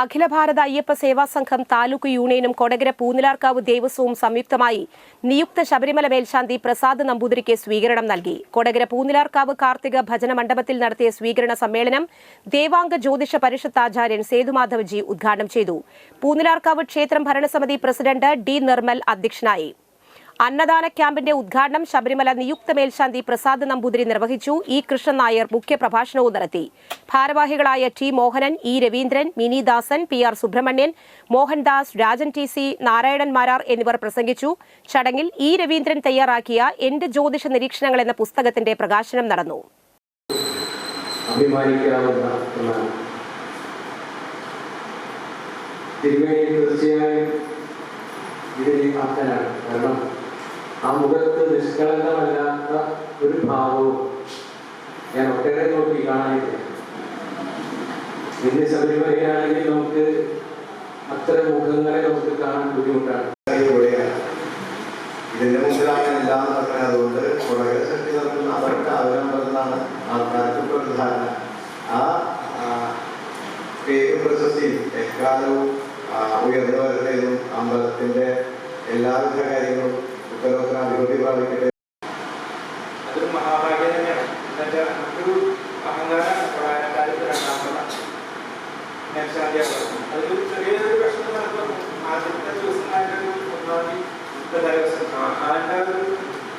അഖില ഭാരത അയ്യപ്പ സേവാ സംഘം താലൂക്ക് യൂണിയനും കൊടകര പൂനിലാർക്കാവ് ദേവസ്വവും സംയുക്തമായി നിയുക്ത ശബരിമല മേൽശാന്തി പ്രസാദ് നമ്പൂതിരിക്ക് സ്വീകരണം നൽകി. കൊടകര പൂനിലാർക്കാവ് കാർത്തിക ഭജന മണ്ഡപത്തിൽ നടത്തിയ സ്വീകരണ സമ്മേളനം ദേവാംഗ ജ്യോതിഷ പരിഷത്ത് ആചാര്യൻ സേതുമാധവജി ഉദ്ഘാടനം ചെയ്തു. പൂനിലാർക്കാവ് ക്ഷേത്രം ഭരണസമിതി പ്രസിഡന്റ് ഡി നിർമ്മൽ അധ്യക്ഷനായി. അന്നദാന ക്യാമ്പിന്റെ ഉദ്ഘാടനം ശബരിമല നിയുക്ത മേൽശാന്തി പ്രസാദ് നമ്പൂതിരി നിർവഹിച്ചു. ഇ. കൃഷ്ണൻ നായർ മുഖ്യപ്രഭാഷണവും നടത്തി. ഭാരവാഹികളായ T. Mohanan E. Raveendran Mini Dasan P. R. Subramanian Mohandas Rajan T. C Narayanan Marar എന്നിവർ പ്രസംഗിച്ചു. ചടങ്ങിൽ ഇ. രവീന്ദ്രൻ തയ്യാറാക്കിയ എന്റെ ജ്യോതിഷ നിരീക്ഷണങ്ങൾ എന്ന പുസ്തകത്തിന്റെ പ്രകാശനം നടന്നു. തിരുവേണി തീർച്ചയായും ഇതിന് അർത്ഥനാണ് കാരണം. ആ മുഖത്ത് നിഷ്കളങ്കമല്ലാത്ത ഒരു ഭാവവും ഞാൻ ഒട്ടേറെ നോക്കി കാണാനില്ല. ഇന്ന് ശബരിമലയാണെങ്കിൽ നമുക്ക് അത്തരം മുഖങ്ങളെ നമുക്ക് കാണാൻ ബുദ്ധിമുട്ടാണ്. ഇതിന്റെ മുമ്പിലാണ് എല്ലാം നടക്കുന്നത്. അതുകൊണ്ട് പുറകെ ശക്തി നടക്കുന്ന അവർക്ക് അവരമ്പലെന്നാണ് ആൾക്കാർക്ക് പ്രധാന. ആ ആ, പ്രശസ്തി എക്കാലവും ഉയർന്നു വരുന്നതും അമ്പലത്തിന്റെ എല്ലാവിധ കാര്യങ്ങളും ഉത്തരോത്തര അഭിവൃദ്ധി പ്രാപിക്കട്ടെ അതൊരു മഹാഭാഗ്യം തന്നെയാണ്. എന്നുവെച്ചാൽ നമുക്കൊരു അഹങ്കാരം പ്രളയക്കാലത്ത് രണ്ടാമത് മേൽശാന്തിയാണ് അതൊരു ചെറിയൊരു പ്രശ്നം നടക്കും ആദ്യത്തെ ദിവസമായിട്ടൊരു ഒന്നാം തീയതി ദിവസം. അതിന്റെ ഒരു